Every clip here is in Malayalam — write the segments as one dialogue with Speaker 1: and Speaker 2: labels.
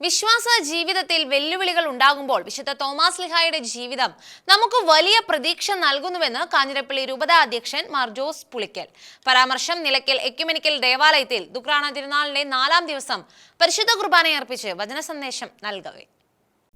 Speaker 1: വിശ്വാസ ജീവിതത്തിൽ വെല്ലുവിളികൾ ഉണ്ടാകുമ്പോൾ വിശുദ്ധ തോമാസ് ലിഹായുടെ ജീവിതം നമുക്ക് വലിയ പ്രതീക്ഷ നൽകുന്നുവെന്ന് കാഞ്ഞിരപ്പള്ളി രൂപതാ അധ്യക്ഷൻ മാർ ജോസ് പുളിക്കൽ. പരാമർശം നിലയ്ക്കൽ എക്യുമെനിക്കൽ ദേവാലയത്തിൽ ദുക്രാണ തിരുനാളിന്റെ നാലാം ദിവസം പരിശുദ്ധ കുർബാനയർപ്പിച്ച് വചന സന്ദേശം നൽകവേ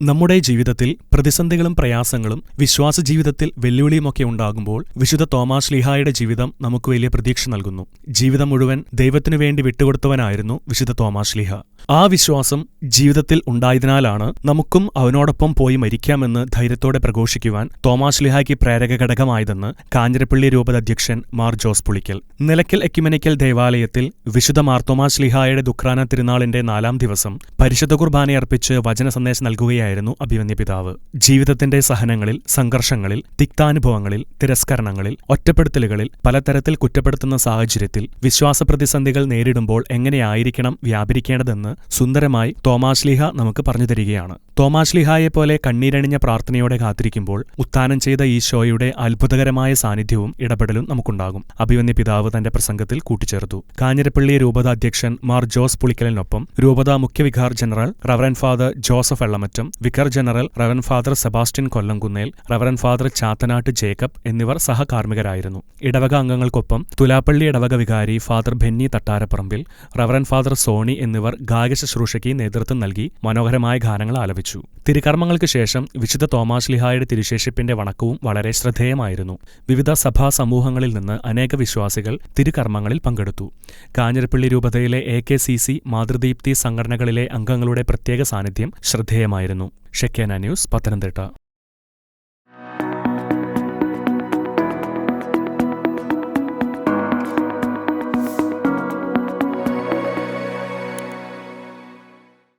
Speaker 2: നമ്മുടെ ജീവിതത്തിൽ പ്രതിസന്ധികളും പ്രയാസങ്ങളും വിശ്വാസ ജീവിതത്തിൽ വെല്ലുവിളിയുമൊക്കെ ഉണ്ടാകുമ്പോൾ വിശുദ്ധ തോമാസ് ലിഹായുടെ ജീവിതം നമുക്ക് വലിയ പ്രതീക്ഷ നൽകുന്നു. ജീവിതം മുഴുവൻ ദൈവത്തിനു വേണ്ടി വിട്ടുകൊടുത്തവനായിരുന്നു വിശുദ്ധ തോമാസ് ലിഹ. ആ വിശ്വാസം ജീവിതത്തിൽ ഉണ്ടായതിനാലാണ് നമുക്കും അവനോടൊപ്പം പോയി മരിക്കാമെന്ന് ധൈര്യത്തോടെ പ്രഘോഷിക്കുവാൻ തോമാസ് ലിഹായ്ക്ക് പ്രേരക ഘടകമായതെന്ന് കാഞ്ഞിരപ്പള്ളി രൂപത അധ്യക്ഷൻ മാർ ജോസ് പുളിക്കൽ. നിലയ്ക്കൽ എക്യുമെനിക്കൽ ദേവാലയത്തിൽ വിശുദ്ധ മാർ തോമാസ് ലിഹായുടെ ദുഃഖാന തിരുനാളിന്റെ നാലാം ദിവസം പരിശുദ്ധ കുർബാനയർപ്പിച്ച് വചന സന്ദേശം നൽകുകയായിരുന്നു. അഭിമന്യ പിതാവ്. ജീവിതത്തിന്റെ സഹനങ്ങളിൽ സംഘർഷങ്ങളിൽ തിക്താനുഭവങ്ങളിൽ തിരസ്കരണങ്ങളിൽ ഒറ്റപ്പെടുത്തലുകളിൽ പലതരത്തിൽ കുറ്റപ്പെടുത്തുന്ന സാഹചര്യത്തിൽ വിശ്വാസ പ്രതിസന്ധികൾ നേരിടുമ്പോൾ എങ്ങനെയായിരിക്കണം വ്യാപരിക്കേണ്ടതെന്ന് സുന്ദരമായി തോമാശ്ലീഹ നമുക്ക് പറഞ്ഞു തരികയാണ്. തോമാശ്ലീഹായെ പോലെ കണ്ണീരണിഞ്ഞ പ്രാർത്ഥനയോടെ കാത്തിരിക്കുമ്പോൾ ഉത്ഥാനം ചെയ്ത ഈശോയുടെ അത്ഭുതകരമായ സാന്നിധ്യവും ഇടപെടലും നമുക്കുണ്ടാകും. അഭിമന്യ പിതാവ് തന്റെ പ്രസംഗത്തിൽ കൂട്ടിച്ചേർത്തു. കാഞ്ഞിരപ്പള്ളി രൂപത അധ്യക്ഷൻ മാർ ജോസ് പുളിക്കലിനൊപ്പം രൂപത മുഖ്യവികാർ general reverend father Joseph Ellamattam vicar general reverend father Sebastian Kollamkunnel reverend father Chathanattu Jacob എന്നിവർ സഹകാർമ്മികരായിരുന്നു. ഇടവക അംഗങ്ങൾക്കൊപ്പം തുലാപ്പള്ളി ഇടവക വികാരി father Benny Thattaraparambil reverend father Sony എന്നിവർ ഗായക ശുശ്രൂഷയ്ക്ക് നേതൃത്വം നൽകി മനോഹരമായ ഗാനങ്ങൾ ആലപിച്ചു. തിരുകർമ്മങ്ങൾക്ക് ശേഷം വിശുദ്ധ തോമാശ്ലിഹായുടെ തിരുശേഷിപ്പിന്റെ വണക്കവും വളരെ ശ്രദ്ധേയമായിരുന്നു. വിവിധ സഭാ സമൂഹങ്ങളിൽ നിന്ന് അനേക വിശ്വാസികൾ തിരുകർമ്മങ്ങളിൽ പങ്കെടുത്തു. കാഞ്ഞിരപ്പള്ളി രൂപതയിലെ A K C C Mathrudeepthi സംഘടനകളിലെ അംഗങ്ങളുടെ പ്രത്യേക സാന്നിധ്യം ശ്രദ്ധേയമായിരുന്നു. ഷെക്കേന ന്യൂസ് പത്തനംതിട്ട.